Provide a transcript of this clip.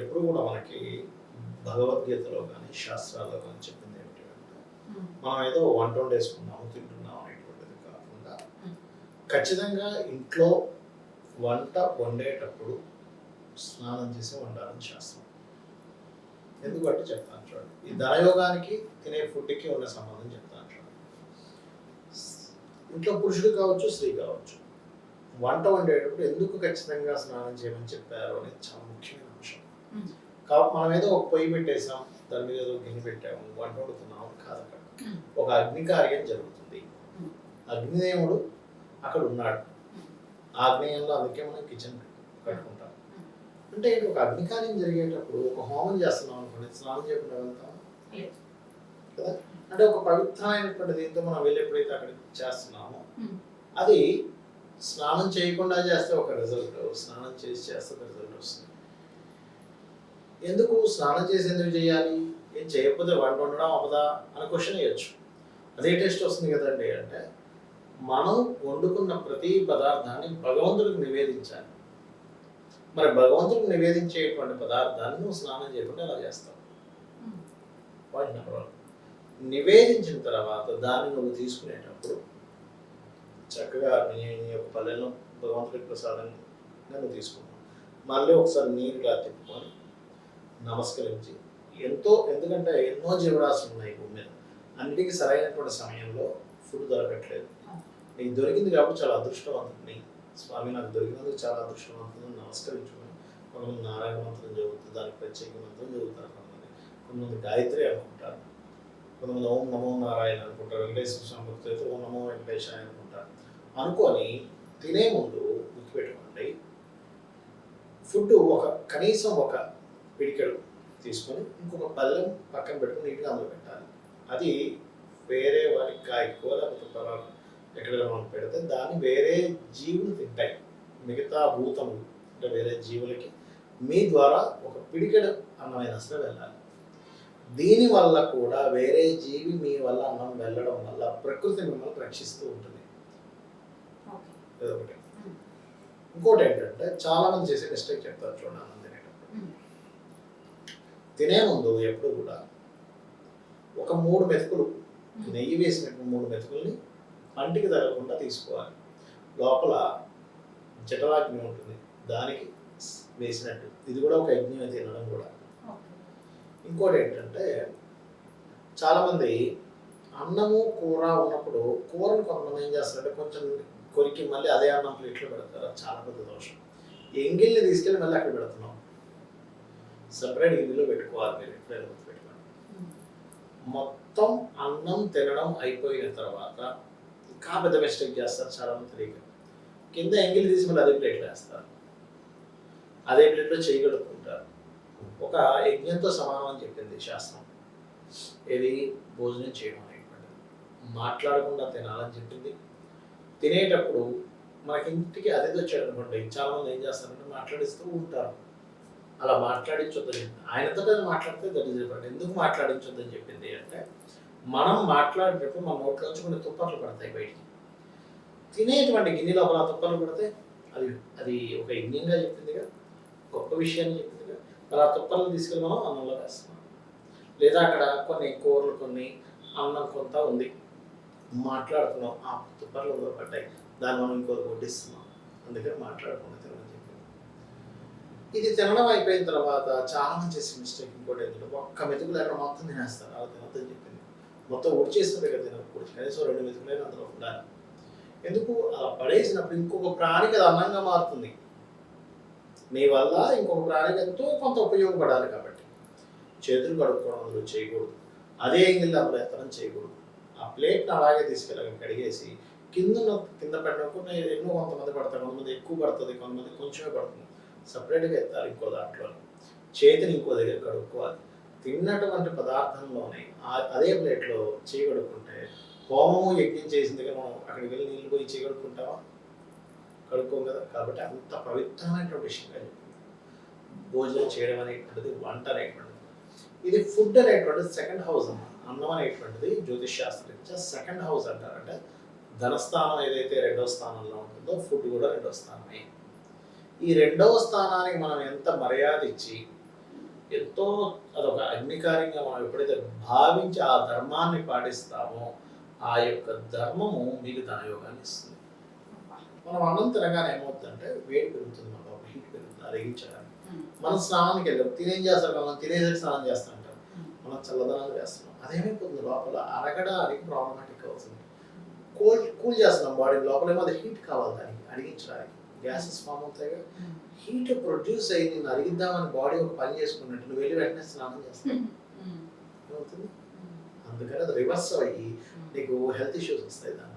ఎప్పుడు కూడా మనకి భగవద్గీతలో కానీ శాస్త్రాల్లో కానీ చెప్పింది ఏమిటి అంటే మనం ఏదో వంట వండేసుకున్నాము తింటున్నాం అనేటువంటిది కాకుండా ఖచ్చితంగా ఇంట్లో వంట వండేటప్పుడు స్నానం చేసి వండాలని శాస్త్రం. ఎందుకంటే చెప్తాను చూడండి. ఈ ధనయోగానికి తినే ఫుడ్కి ఉన్న సంబంధం చెప్తాను చూడండి. ఇంట్లో పురుషుడు కావచ్చు స్త్రీ కావచ్చు. వంట వండేటప్పుడు ఎందుకు ఖచ్చితంగా స్నానం చేయమని చెప్పారు అనేది చాలా ముఖ్యమైన. కాబట్టి మనం ఏదో ఒక పొయ్యి పెట్టేసాం దాని మీద ఏదో గిన్నె పెట్టాము వంట వండుతున్నాం కాదు అక్కడ. ఒక అగ్ని కార్యం జరుగుతుంది. అగ్నిదేవుడు అక్కడ ఉన్నాడు. ఆగ్నేయంలో అందుకే మనం కిచెన్ కట్టుకుంటాం. అంటే ఒక అగ్ని కార్యం జరిగేటప్పుడు ఒక హోమం చేస్తున్నాం అనుకోండి స్నానం చేయకుండా వెళ్తాం. కదా? అంటే ఒక పవిత్రమైనటువంటి దీంతో మనం వెళ్ళి ఎప్పుడైతే అక్కడ చేస్తున్నామో. అది స్నానం చేయకుండా చేస్తే ఒక రిజల్ట్ స్నానం చేసి చేస్తే ఒక రిజల్ట్ వస్తుంది. ఎందుకు స్నానం చేసి ఎందుకు చేయాలి? ఏం చేయకపోతే వంట వండడం అవదా అని క్వశ్చన్ వేయచ్చు. అదే టేస్ట్ వస్తుంది కదండి. అంటే మనం వండుకున్న ప్రతి పదార్థాన్ని భగవంతుడికి నివేదించాలి. మరి భగవంతుడికి నివేదించేటువంటి పదార్థాన్ని నువ్వు స్నానం చేయకుండా ఎలా చేస్తావు? పాయింట్ నెంబర్ వన్ నివేదించిన తర్వాత దాన్ని నువ్వు తీసుకునేటప్పుడు చక్కగా నీ యొక్క పల్లెల్లో భగవంతుడి ప్రసాదంగా నువ్వు తీసుకున్నావు మళ్ళీ ఒకసారి నీరుగా తిప్పుకొని నమస్కరించి. ఎంతో ఎందుకంటే ఎన్నో జీవరాశులు ఉన్నాయి భూమి మీద. అన్నిటికీ సరైనటువంటి సమయంలో ఫుడ్ దొరకట్లేదు. నీకు దొరికింది కాబట్టి చాలా అదృష్టవంతుడిని. స్వామి నాకు దొరికినందుకు చాలా అదృష్టవంతుని నమస్కరించుకుని కొంతమంది నారాయణ మంత్రం చదువుతుంది దానికి ప్రత్యేక మంత్రం చదువుతారు కొంతమంది. కొంతమంది గాయత్రి అనుకుంటారు. కొంతమంది ఓం నమో నారాయణ అనుకుంటారు. వెంకటేశ్వర స్వామి అయితే ఓం నమో వెంకటేశాయ అనుకుంటారు. అనుకొని తినే ముందు గుర్తుపెట్టుకోండి. ఫుడ్ ఒక కనీసం ఒక పిడికెడు తీసుకొని ఇంకొక పళ్ళెం పక్కన పెట్టుకుని నీట్గా అందులో పెట్టాలి. అది వేరే వారికి కాయకో లేకపోతే పొలాలు ఎక్కడైనా మనం పెడితే దాన్ని వేరే జీవులు తింటాయి. మిగతా భూతములు అంటే వేరే జీవులకి మీ ద్వారా ఒక పిడికెడు అన్నమైన అసలు వెళ్ళాలి. దీని వల్ల కూడా వేరే జీవి మీ వల్ల అన్నం వెళ్ళడం వల్ల ప్రకృతి మిమ్మల్ని రక్షిస్తూ ఉంటుంది. ఇంకోటి ఏంటంటే చాలా మంది చేసే మిస్టేక్ చెప్తారు చూడండి అన్నం తినేటప్పుడు. తినే ముందు ఎప్పుడు కూడా ఒక మూడు మెతుకులు. నెయ్యి వేసినట్టు మూడు మెతుకుల్ని పంటికి తగలకుండా తీసుకోవాలి. లోపల జఠరాగ్ని ఉంటుంది. దానికి వేసినట్టు. ఇది కూడా ఒక యజ్ఞం తినడం కూడా. ఇంకోటి ఏంటంటే చాలామంది అన్నము కూర ఉన్నప్పుడు కూరను కొంతమంది ఏం చేస్తారంటే కొంచెం కొరికి మళ్ళీ అదే అన్నం ప్లేట్లో పెడతారు. చాలా పెద్ద దోషం. ఎంగిల్ని తీసుకెళ్ళి మళ్ళీ అక్కడ పెడుతున్నాం. సపరేట్ గిన్నెలో పెట్టుకోవాలి మీరు ఎప్పుడైనా గుర్తుపెట్టుకోండి. మొత్తం అన్నం తినడం అయిపోయిన తర్వాత ఇంకా పెద్ద మిస్టేక్ చేస్తారు చాలా మంది తెలియక. కింద ఎంగిల్ తీసి మళ్ళీ అదే ప్లేట్లో వేస్తారు. అదే ప్లేట్లో చేయగలుపుకుంటారు ఒక యజ్ఞంతో సమానం అని చెప్పింది శాస్త్రం. ఏది? భోజనం చేయడం అనేటువంటిది. మాట్లాడకుండా తినాలని చెప్పింది. తినేటప్పుడు మనకి ఇంటికి అతిథి వచ్చాడు అనుకోండి చాలా మంది ఏం చేస్తారంటే మాట్లాడిస్తూ ఉంటారు. అలా మాట్లాడించొద్దని ఆయనతో మాట్లాడితే దట్ ఈస్ ఎందుకు మాట్లాడించొద్దని చెప్పింది అంటే మనం మాట్లాడేటప్పుడు మన నోట్లోంచి కొన్ని తుప్పర్లు పడతాయి బయటికి. తినేటువంటి గిన్నె లోపల ఆ తుప్పర్లు పడితే అది అది ఒక యజ్ఞంగా చెప్పిందిగా గొప్ప విషయాన్ని చెప్పిందిగా. మరి ఆ తుప్పర్లు తీసుకెళ్ళి మనం అన్నంలో వేస్తున్నాం లేదా అక్కడ కొన్ని కూరలు కొన్ని అన్నం కొంత ఉంది. మాట్లాడుతున్నాం ఆ తుప్పర్లు పడ్డాయి. దాన్ని మనం ఇంకో వడ్డిస్తున్నాం. అందుకని మాట్లాడకుండా తినమని ఇది తినడం అయిపోయిన తర్వాత చాలా మంది చేసే మిస్టేక్ ఇంకోటి ఏంటంటే ఒక్క మెతుకు లేక మొత్తం తినేస్తారు. అలా తినద్దని చెప్పింది. మొత్తం ఉడిచేస్తుంది కదా తినకూడదు కనీసం రెండు మెతుకులైన అందులో ఉండాలి. ఎందుకు? అలా పడేసినప్పుడు ఇంకొక ప్రాణికి అది అన్నంగా మారుతుంది. నీ వల్ల ఇంకొక ప్రాణికి ఎంతో కొంత ఉపయోగపడాలి కాబట్టి. చేతులు కడుక్కోవడం అందులో చేయకూడదు. అదే ఎంగిల్ అందులో ఎత్తడం చేయకూడదు. ఆ ప్లేట్ని అలాగే తీసుకెళ్ళి కడిగేసి కింద కింద పడినప్పుడు ఎన్నో కొంతమంది పడతారు. కొంతమంది ఎక్కువ పడుతుంది కొంతమంది కొంచెమే పడుతుంది. సపరేట్గా ఎత్తాలి ఇంకో దాంట్లో. చేతిని ఇంకో దగ్గర కడుక్కోవాలి. తిన్నటువంటి పదార్థంలోనే అదే ప్లేట్లో చేయగడుక్కుంటే హోమము యజ్ఞం చేసిన దగ్గర మనం అక్కడికి వెళ్ళి నీళ్ళు పోయి చేయగడుక్కుంటావా కడుక్కోం కదా. కాబట్టి అంత పవిత్రమైనటువంటి విషయంగా చెప్పింది భోజనం చేయడం అనేటువంటిది వంట అనేటువంటిది. ఇది ఫుడ్ అనేటువంటిది సెకండ్ హౌస్ అన్నమాట అన్నం అనేటువంటిది జ్యోతిష్ శాస్త్రరీత్యా సెకండ్ హౌస్ అంటారంటే ధనస్థానం ఏదైతే రెండో స్థానంలో ఉంటుందో ఫుడ్ కూడా రెండవ స్థానమే. ఈ రెండవ స్థానానికి మనం ఎంత మర్యాద ఇచ్చి ఎంతో అదొక అగ్నికార్యంగా మనం ఎప్పుడైతే భావించి ఆ ధర్మాన్ని పాటిస్తామో ఆ యొక్క ధర్మము మీకు ధనయోగాన్ని ఇస్తుంది. మనం అన్నం తినగానే ఏమవుతుందంటే వేడి పెరుగుతుంది మన లోపల హీట్ పెరుగుతుంది అరిగించడానికి. మనం స్నానానికి వెళ్ళాం తినేం చేస్తారు మనం తినేసరికి స్నానం చేస్తూ. మనం చల్లదనాలు చేస్తున్నాం. అదేమైపోతుంది? లోపల అరగడానికి ప్రాబ్లమాటిక్ అవుతుంది. కూల్ కూల్ చేస్తున్నాం బాడీ లోపల ఏమో అది హీట్ కావాలి దానికి అడిగించడానికి గ్యాసెస్ ఫామ్ అవుతాయి. హీట్ ప్రొడ్యూస్ అయ్యి నేను అరిగిద్దామని బాడీ ఒక పని చేసుకున్నట్టు నువ్వు వెళ్ళి వెంటనే స్నానం చేస్తావు. ఏమవుతుంది ఉమ్. అందుకని అది రివర్స్ అయ్యి నీకు హెల్త్ ఇష్యూస్ వస్తాయి దాని